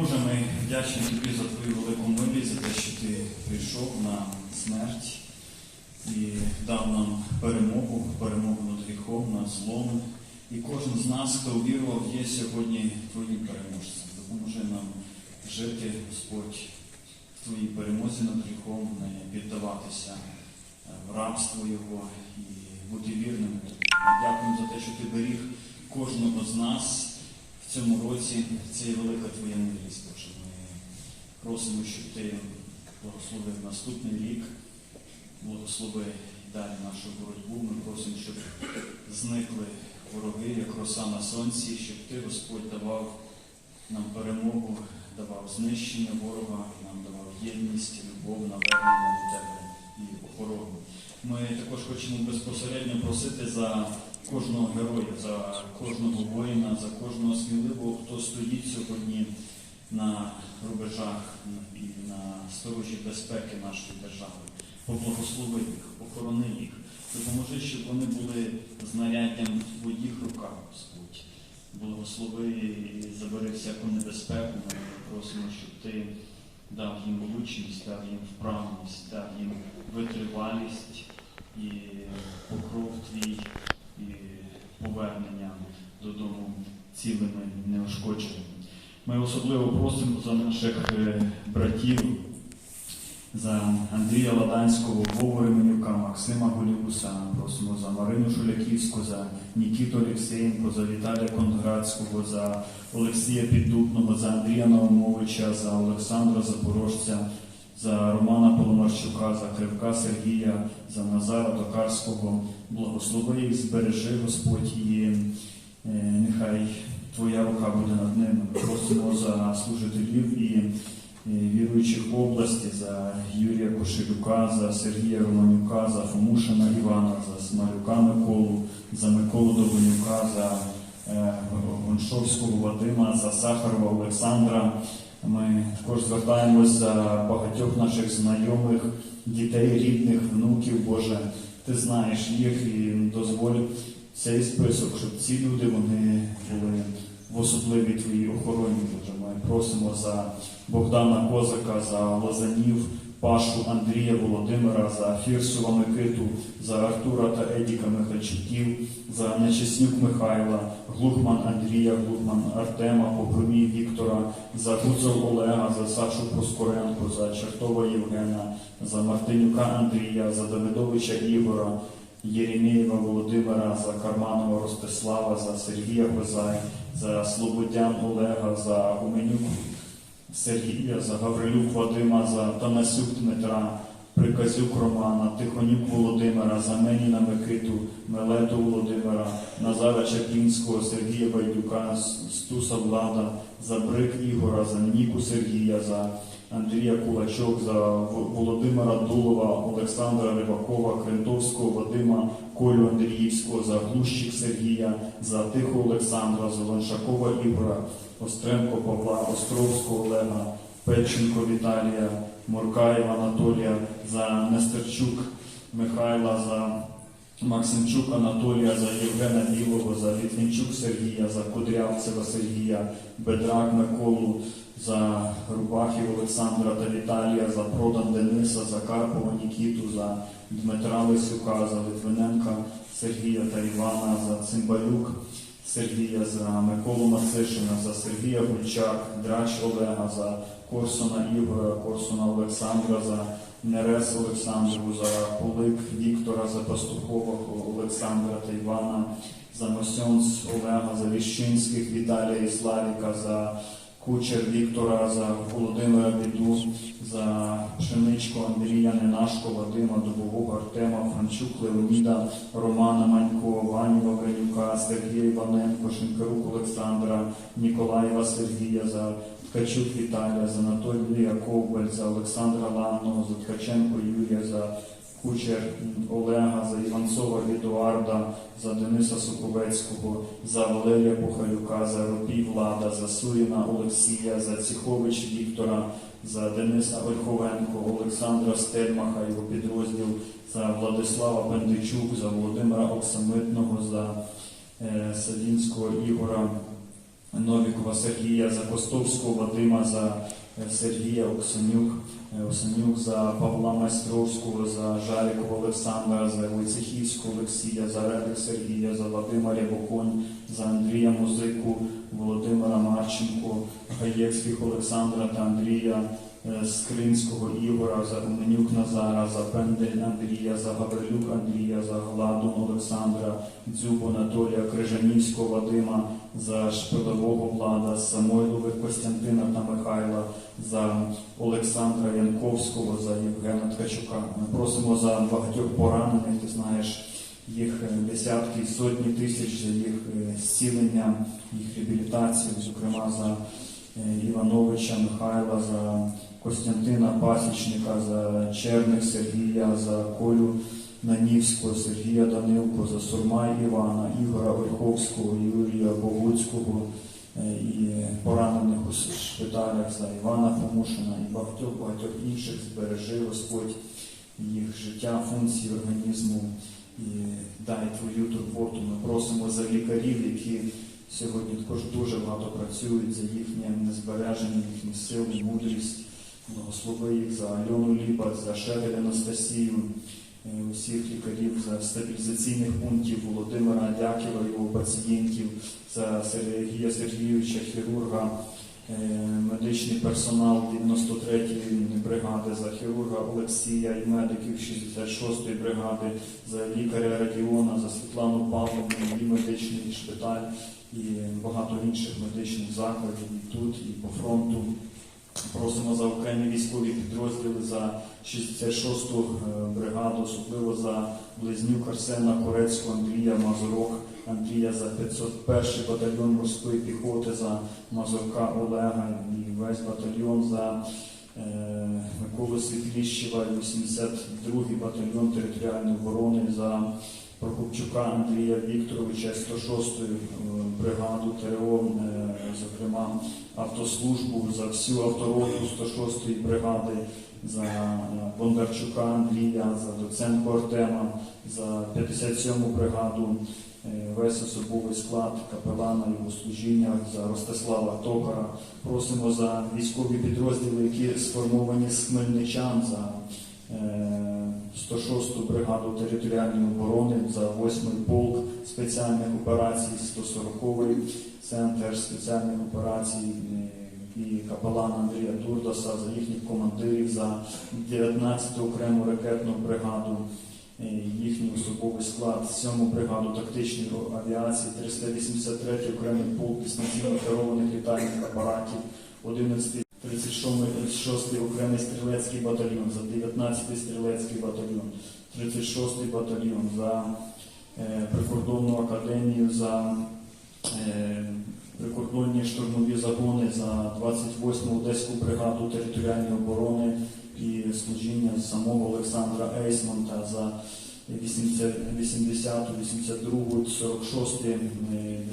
Боже, ми вдячні тобі за твою велику милість, за те, що ти прийшов на смерть і дав нам перемогу, перемогу над гріхом, над злом. І кожен з нас, хто увірував, є сьогодні твоїм переможцем. Допоможи нам жити, Господь, в твоїй перемозі над гріхом, не піддаватися е, в рабство Його і бути вірними дякуємо за те, що ти беріг кожного з нас в цьому році. Це є велика твоя милість, Боже. Ми просимо, щоб ти благословив наступний рік, благослови далі нашу боротьбу. Ми просимо, щоб зникли вороги, як роса на сонці, щоб ти, Господь, давав нам перемогу, давав знищення ворога, нам давав єдність, любов, навернення до тебе і охорону. Ми також хочемо безпосередньо просити за кожного героя, за кожного воїна, за кожного сміливого, хто стоїть сьогодні на рубежах і на сторожі безпеки нашої держави. Поблагослови їх, охорони їх, допоможи, щоб вони були знаряддям в твоїх руках, Господь. Благослови і забери всяку небезпеку. Ми просимо, щоб ти дав їм влучність, дав їм вправність, дав їм витривалість і покров твій, і повернення додому цілими, неушкодженими. Ми особливо просимо за наших е, братів, за Андрія Ладанського, Вову Ременюка, Максима Голіуса, просимо за Марину Шуляківську, за Нікіту Олексєєнко, за Віталія Кондратського, за Олексія Піддубного, за Андрія Наумовича, за Олександра Запорожця, за Романа Поломарчука, за Кривка Сергія, за Назара Токарського. Благослови їх, збережи Господь і е, нехай Твоя рука буде над ними. Ми просимо за служителів і е, віруючих області, за Юрія Кошелюка, за Сергія Романюка, за Фомушина Івана, за Смарюка Миколу, за Миколу Довбенюка, за е, Гоншовського Вадима, за Сахарова Олександра. Ми також звертаємось за багатьох наших знайомих, дітей, рідних, внуків. Боже, ти знаєш їх і дозволь цей список, щоб ці люди вони були в особливій твоїй охороні. Боже, ми просимо за Богдана Козака, за Лазанів, Пашу Андрія Володимира, за Фірсова Микиту, за Артура та Едіка Михальчуків, за Нечеснюк Михайла, Глухман Андрія, Глухман Артема, Попромій Віктора, за Гуцел Олега, за Сашу Проскоренко, за Чертова Євгена, за Мартинюка Андрія, за Давидовича Ігора, Єремєєва Володимира, за Карманова Ростислава, за Сергія Гозай, за Слободян Олега, за Гуменюк Сергія, за Гаврилюк Вадима, за Танасюк Дмитра, Приказюк Романа, Тихонюк Володимира, за Меніна Микиту, Мелету Володимира, Назара Чаплінського, Сергія Байдюка, Стуса Влада, за Брик Ігора, за Ніку Сергія, за Андрія Кулачок, за Володимира Дулова, Олександра Рибакова, Крентовського, Вадима, Колю Андріївського, за Глущик Сергія, за Тихо Олександра, за Лоншакова Ігора, Остренко Павла, Островського Олега, Печенко Віталія, Моркаєва Анатолія, за Нестерчук Михайла, за Максимчук Анатолія, за Євгена Білого, за Літвінчук Сергія, за Кудрявцева Сергія, Бедрак Миколу, за Рубахів Олександра та Віталія, за Продан Дениса, за Карпова Нікіту, за Дмитра Лисюка, за Литвиненка Сергія та Івана, за Цимбалюк Сергія, за Миколу Мацишина, за Сергія Гульчак, Драч Олега, за Корсуна Ігора, Корсуна Олександра, за Нерес Олександру, за Полик Віктора, за Пастухова Олександра та Івана, за Мосьонц Олега, за Ліщинських Віталія і Славіка, за Кучер Віктора, за Володимира Біду, за Пшеничко Андрія Ненашко, Вадима Дубового, Артема, Франчук, Леоніда, Романа Манько, Ваню Вавренюка, Сергія Іваненко, Шинкарук Олександра, Ніколаєва Сергія, за Ткачук Віталія, за Анатолія Ковбель, за Олександра Ланного, за Ткаченко Юрія, за Кучер Олега, за Іванцова Едуарда, за Дениса Соковецького, за Валерія Похалюка, за Ропій Влада, за Суріна Олексія, за Ціхович Віктора, за Дениса Ольховенко, Олександра Стельмаха, його підрозділ, за Владислава Пендичук, за Володимира Оксамитного, за е, Савінського Ігора Новікова Сергія, за Костовського Вадима, за Сергія Оксанюк, е, Оксанюк, за Павла Майстровського, за Жарікова Олександра, за Войцехівського Олексія, за Редик Сергія, за Вадима Рябоконь, за Андрія Музику, Володимира Марченко, Гаєцьких Олександра та Андрія. е, Скринського Ігора, за Гуменюк Назара, за Пендель Андрія, за Гаврилюк Андрія, за Гладун Олександра, Дзюбу Анатолія, Крижанівського Вадима, за Шпилового Влада, Самойлових Костянтина та Михайла, за Олександра Янковського, за Євгена Ткачука. Ми просимо за багатьох поранених, ти знаєш, їх е, десятки, сотні тисяч за їх е, зцілення, їх реабілітацію, зокрема за е, Івановича Михайла, за Костянтина Пасічника, за Черних Сергія, за Колю Нанівського, Сергія Данилко, за Сурмай Івана, Ігора Ольховського, Юрія Богуцького е, і поранених у шпиталях за Івана Помушина і багатьох багатьох інших збережи Господь їх життя, функції організму і дай твою турботу. Ми просимо за лікарів, які сьогодні також дуже багато працюють за їхнє незбереження, їхні сили, мудрість. Благослови їх за Альону Ліпак, за Шевель Анастасію, усіх лікарів, за стабілізаційних пунктів Володимира Дяківа, його пацієнтів, за Сергія Сергійовича, хірурга, е, медичний персонал 93-ї бригади, за хірурга Олексія і медиків 66-ї бригади, за лікаря Радіона, за Світлану Павловну, її медичний шпиталь і багато інших медичних закладів і тут, і по фронту. Просимо за окремі військові підрозділи за 66-ту е, бригаду, особливо за Близнюк Арсена Корецького, Андрія Мазурок, Андрія за 501 батальйон морської піхоти, за Мазурка Олега і весь батальйон за е, Миколи Світліщева, 82-й батальйон територіальної оборони, за Прокопчука Андрія Вікторовича, 106-ю е, бригаду ТРО, е, зокрема автослужбу, за всю автороту 106-ї бригади, за е, Бондарчука Андрія, за Доценко Артема, за 57-му бригаду, весь особовий склад капелана його служіння, за Ростислава Токара. Просимо за військові підрозділи, які сформовані з хмельничан, за 106-ту бригаду територіальної оборони, за 8-й полк спеціальних операцій, 140-й центр спеціальних операцій і капелана Андрія Турдоса, за їхніх командирів, за 19-ту окрему ракетну бригаду, е, їхній особовий склад, 7-му бригаду тактичної авіації, 383-й окремий полк дистанційно керованих літальних апаратів, 11-й 36-й окремий стрілецький батальйон, за 19-й стрілецький батальйон, 36-й батальйон, за е, прикордонну академію, за е, прикордонні штурмові загони, за 28-му Одеську бригаду територіальної оборони і служіння самого Олександра Ейсмонта, за 80, 80-ту, 82-ту, 46-ті е,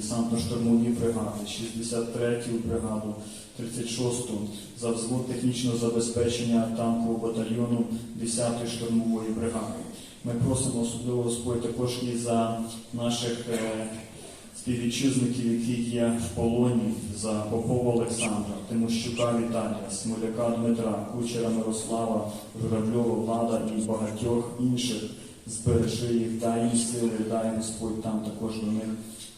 десантно-штурмові бригади, 63-ю бригаду, 36-ту, за взвод технічного забезпечення танкового батальйону 10-ї штурмової бригади. Ми просимо особливо Господь також і за наших е, співвітчизників, які є в полоні, за Попова Олександра, Тимощука Віталія, Смоляка Дмитра, Кучера Мирослава, Журавльова Влада і багатьох інших. Збережи їх, дай їм сили, дай Господь там також до них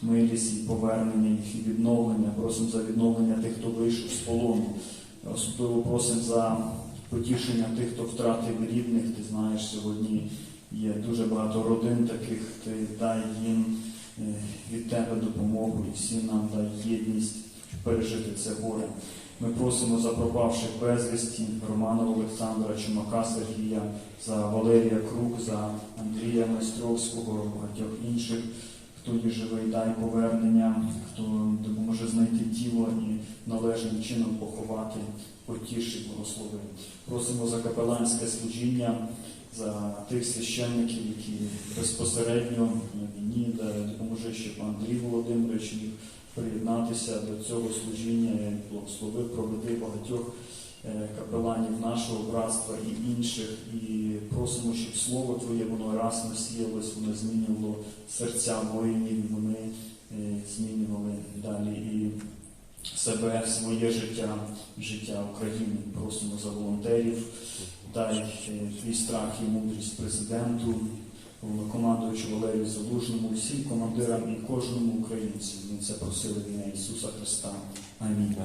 милість і повернення їх і відновлення. Просимо за відновлення тих, хто вийшов з полону. Особливо просимо за потішення тих, хто втратив рідних. Ти знаєш, сьогодні є дуже багато родин таких. Ти дай їм е, від тебе допомогу і всім нам дай єдність пережити це горе. Ми просимо за пропавших безвісті Романа Олександра, Чумака Сергія, за Валерія Крук, за Андрія Майстровського, багатьох інших, хто є живий, дай повернення, хто допоможе знайти тіло і належним чином поховати, потішить, благослови. Просимо за капеланське служіння, за тих священників, які безпосередньо на війні, допоможе, щоб Андрій Володимирович міг приєднатися до цього служіння, благослови, проведи багатьох капеланів нашого братства і інших, і просимо, щоб слово Твоє воно раз насіялось, воно змінювало серця воїнів, вони е, змінювали далі і себе, своє життя, життя України. Просимо за волонтерів, дай е, твій страх і мудрість президенту, головнокомандуючу Валерію Залужному, всім командирам і кожному українцю. Ми це просили в ім'я Ісуса Христа. Амінь.